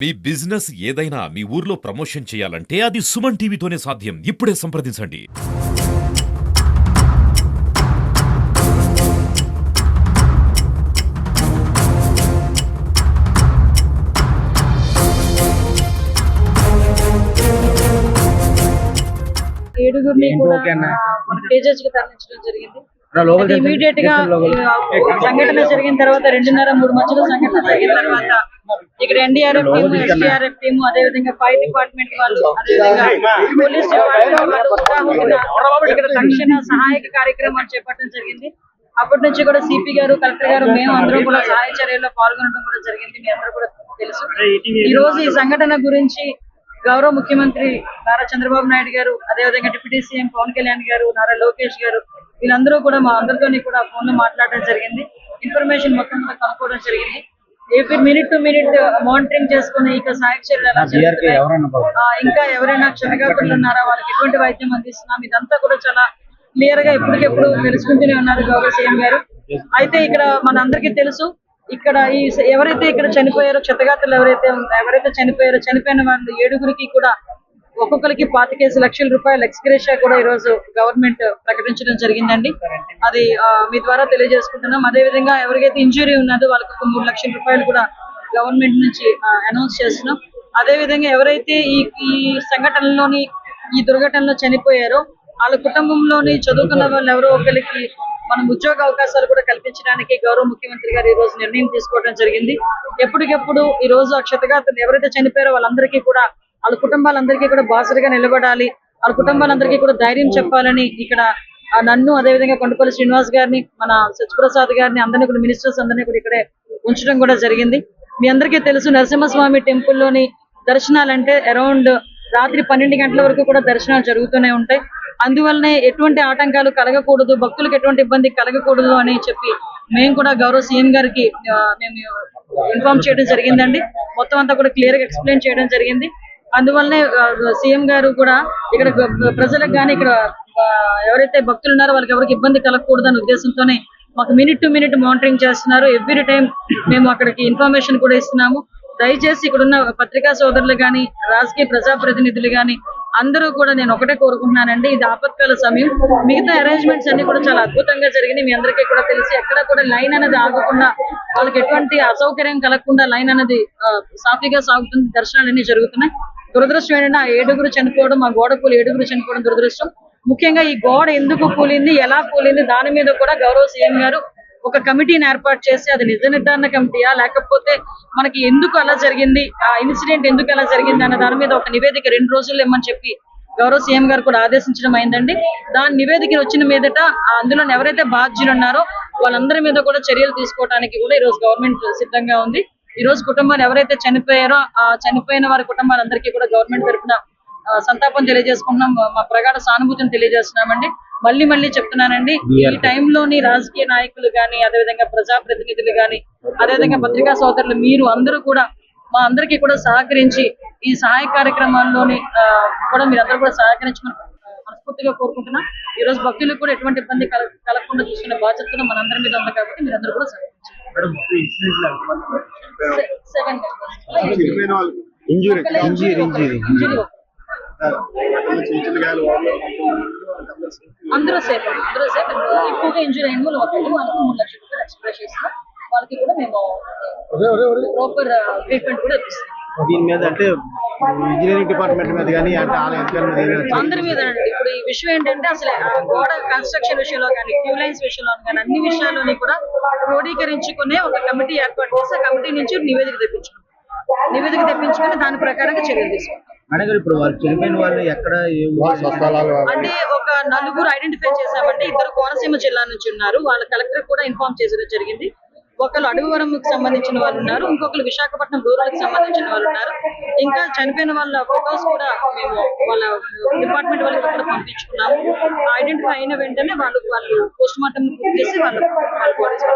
మీ business ఏదైనా మీ ఊర్లో promotion చేయాలంటే అది సుమన్ టీవీతోనే సాధ్యం. ఇప్పుడే సంప్రదించండి. ఏడుగురిని కూడా తరలించడం జరిగింది. ఇమీడియట్గా సంఘటన జరిగిన తర్వాత రెండున్నర మూడు మధ్యలో సంఘటన జరిగిన తర్వాత ఇక్కడ ఎన్డీఆర్ఎఫ్ టీమ్ ఎస్డీఆర్ఎఫ్ టీమ్ అదే విధంగా ఫైర్ డిపార్ట్మెంట్ వాళ్ళు పోలీస్ ఇక్కడ తక్షణ సహాయక కార్యక్రమాలు చేపట్టడం జరిగింది. అప్పటి నుంచి కూడా సిపి గారు కలెక్టర్ గారు మేము అందరం కూడా సహాయ చర్యల్లో పాల్గొనడం కూడా జరిగింది. మీ అందరూ కూడా తెలుసు. ఈ రోజు ఈ సంఘటన గురించి గౌరవ ముఖ్యమంత్రి నారా చంద్రబాబు నాయుడు గారు అదేవిధంగా డిప్యూటీ సీఎం పవన్ కళ్యాణ్ గారు నారా లోకేష్ గారు వీళ్ళందరూ కూడా మా అందరితోని కూడా ఫోన్లో మాట్లాడడం జరిగింది. ఇన్ఫర్మేషన్ మొత్తం కూడా కనుక్కోవడం జరిగింది. AP minute to minute monitoring చేసుకుని ఇక ఆ, ఇంకా ఎవరైనా క్షతగాతులు ఉన్నారా వాళ్ళకి ఎటువంటి వైద్యం అందిస్తున్నాం? ఇదంతా కూడా చాలా క్లియర్గా ఎప్పటికెప్పుడు తెలుసుకుంటూనే ఉన్నారు గౌరవ సీఎం గారు. అయితే ఇక్కడ మనందరికీ తెలుసు ఇక్కడ ఈ ఎవరైతే ఇక్కడ చనిపోయారో క్షతగాతులు ఎవరైతే ఉన్నారో ఎవరైతే చనిపోయారో చనిపోయిన వాళ్ళు ఏడుగురికి కూడా ఒక్కొక్కరికి పాతికేసి లక్షల రూపాయల ఎక్స్గ్రేషియా కూడా ఈ రోజు గవర్నమెంట్ ప్రకటించడం జరిగిందండి. అది మీ ద్వారా తెలియజేసుకుంటున్నాం. అదే విధంగా ఎవరికైతే ఇంజురీ ఉన్నదో వాళ్ళకి ఒక మూడు లక్షల రూపాయలు కూడా గవర్నమెంట్ నుంచి అనౌన్స్ చేస్తున్నాం. అదే విధంగా ఎవరైతే ఈ ఈ సంఘటనలోని ఈ దుర్ఘటనలో చనిపోయారో వాళ్ళ కుటుంబంలోని చదువుకున్న వాళ్ళు ఎవరో ఒకరికి మనం ఉద్యోగ అవకాశాలు కూడా కల్పించడానికి గౌరవ ముఖ్యమంత్రి గారు ఈ రోజు నిర్ణయం తీసుకోవడం జరిగింది. ఎప్పటికెప్పుడు ఈ రోజు అక్షతగా ఎవరైతే చనిపోయారో వాళ్ళందరికీ కూడా వాళ్ళ కుటుంబాలందరికీ కూడా బాసరిగా నిలబడాలి. వాళ్ళ కుటుంబాలందరికీ కూడా ధైర్యం చెప్పాలని ఇక్కడ నన్ను అదేవిధంగా కొండపల్లి శ్రీనివాస్ గారిని మన సత్యప్రసాద్ గారిని అందరినీ కూడా మినిస్టర్స్ అందరినీ కూడా ఇక్కడే ఉంచడం కూడా జరిగింది. మీ అందరికీ తెలుసు నరసింహస్వామి టెంపుల్లోని దర్శనాలంటే అరౌండ్ రాత్రి పన్నెండు గంటల వరకు కూడా దర్శనాలు జరుగుతూనే ఉంటాయి. అందువల్లనే ఎటువంటి ఆటంకాలు కలగకూడదు భక్తులకు ఎటువంటి ఇబ్బంది కలగకూడదు అని చెప్పి మేము కూడా గౌరవ సీఎం గారికి మేము ఇన్ఫార్మ్ చేయడం జరిగిందండి. మొత్తం అంతా కూడా క్లియర్గా ఎక్స్ప్లెయిన్ చేయడం జరిగింది. అందువల్లనే సీఎం గారు కూడా ఇక్కడ ప్రజలకు కానీ ఇక్కడ ఎవరైతే భక్తులు ఉన్నారో వాళ్ళకి ఎవరికి ఇబ్బంది కలగకూడదు అనే ఉద్దేశంతోనే మాకు మినిట్ టు మినిట్ మానిటరింగ్ చేస్తున్నారు. ఎవ్రీ టైం మేము అక్కడికి ఇన్ఫర్మేషన్ కూడా ఇస్తున్నాము. దయచేసి ఇక్కడ ఉన్న పత్రికా సోదరులు కానీ రాజకీయ ప్రజాప్రతినిధులు కానీ అందరూ కూడా నేను ఒకటే కోరుకుంటున్నానండి. ఇది ఆపత్కాల సమయం. మిగతా అరేంజ్మెంట్స్ అన్ని కూడా చాలా అద్భుతంగా జరిగినాయి. మీ అందరికీ కూడా తెలిసి ఎక్కడ కూడా లైన్ అనేది ఆగకుండా వాళ్ళకి ఎటువంటి అసౌకర్యం కలగకుండా లైన్ అనేది సాఫీగా సాగుతుంది. దర్శనాలు అన్ని జరుగుతున్నాయి. దురదృష్టం ఏంటంటే ఆ ఏడుగురు చనిపోవడం ఆ గోడకులు ఏడుగురు చనిపోవడం దురదృష్టం. ముఖ్యంగా ఈ గోడ ఎందుకు కూలింది ఎలా కూలింది దాని మీద కూడా గౌరవ సీఎం గారు ఒక కమిటీని ఏర్పాటు చేసి అది నిజ నిర్ధారణ కమిటీయా లేకపోతే మనకి ఎందుకు అలా జరిగింది ఆ ఇన్సిడెంట్ ఎందుకు అలా జరిగింది అన్న దాని మీద ఒక నివేదిక రెండు రోజులు ఇమ్మని చెప్పి గౌరవ సీఎం గారు కూడా ఆదేశించడం అయిందండి. దాని నివేదిక వచ్చిన మీదట అందులో ఎవరైతే బాధ్యులు ఉన్నారో వాళ్ళందరి మీద కూడా చర్యలు తీసుకోవడానికి కూడా ఈ రోజు గవర్నమెంట్ సిద్ధంగా ఉంది. ఈ రోజు కుటుంబాలు ఎవరైతే చనిపోయారో ఆ చనిపోయిన వారి కుటుంబాలందరికీ కూడా గవర్నమెంట్ తరఫున సంతాపం తెలియజేసుకుంటున్నాం. మా- ప్రగాఢ సానుభూతిని తెలియజేస్తున్నామండి. మళ్ళీ మళ్ళీ చెప్తున్నానండి. ఈ టైంలోని రాజకీయ నాయకులు కానీ అదేవిధంగా ప్రజాప్రతినిధులు కానీ అదేవిధంగా పత్రికా సోదరులు మీరు అందరూ కూడా మా అందరికీ కూడా సహకరించి ఈ సహాయ కార్యక్రమాల్లోని కూడా మీరు అందరూ కూడా సహకరించమని మనస్ఫూర్తిగా కోరుకుంటున్నా. ఈ రోజు భక్తులకు కూడా ఎటువంటి ఇబ్బంది కల కలగకుండా చూసుకునే బాధ్యత కూడా మనందరి మీద ఉంది కాబట్టి మీరు అందరూ కూడా సెవెన్ ఇంజూరీ. Injury injury. అందరూ సేఫ్ అందరూ సేఫ్. ఎక్కువగా ఇంజురీ అయిన వాళ్ళు వాళ్ళకి మూడు లక్షల రూపాయలు ఎక్స్ప్రెస్ చేస్తాం వాళ్ళకి కూడా మేము ప్రాపర్ ట్రీట్మెంట్ కూడా ఇప్పిస్తాం. దీని మీద అంటే ఇంజనీరింగ్ డిపార్ట్మెంట్ మీద కానీ అంటే ఆలయ అందరి మీద అండి. ఇప్పుడు ఈ విషయం ఏంటంటే అసలు గోడ కన్స్ట్రక్షన్ విషయంలో కానీ క్యూ లైన్స్ విషయంలో కానీ అన్ని విషయాల్లోని కూడా క్రోడీకరించుకునే ఒక కమిటీ ఏర్పాటు చేసి ఆ కమిటీ నుంచి నివేదిక తెప్పించుకుంటాం నివేదిక తెప్పించుకొని దాని ప్రకారంగా చర్యలు తీసుకుంటాం. మేడం ఇప్పుడు వాళ్ళు చనిపోయిన వాళ్ళు ఎక్కడ? అంటే ఒక నలుగురు ఐడెంటిఫై చేశామంటే ఇద్దరు కోనసీమ జిల్లా నుంచి ఉన్నారు. వాళ్ళ కలెక్టర్ కూడా ఇన్ఫార్మ్ చేసడం జరిగింది. ఒకరు అడవివరంకి సంబంధించిన వాళ్ళు ఉన్నారు. ఇంకొకరు విశాఖపట్నం రూరల్కి సంబంధించిన వాళ్ళు ఉన్నారు. ఇంకా చనిపోయిన వాళ్ళ ఫొటోస్ కూడా మేము వాళ్ళ డిపార్ట్మెంట్ వాళ్ళకి కూడా పంపించుకున్నాము. ఐడెంటిఫై అయిన వెంటనే వాళ్ళు వాళ్ళు పోస్ట్ మార్టం చేసి వాళ్ళు వాళ్ళ బాడీస్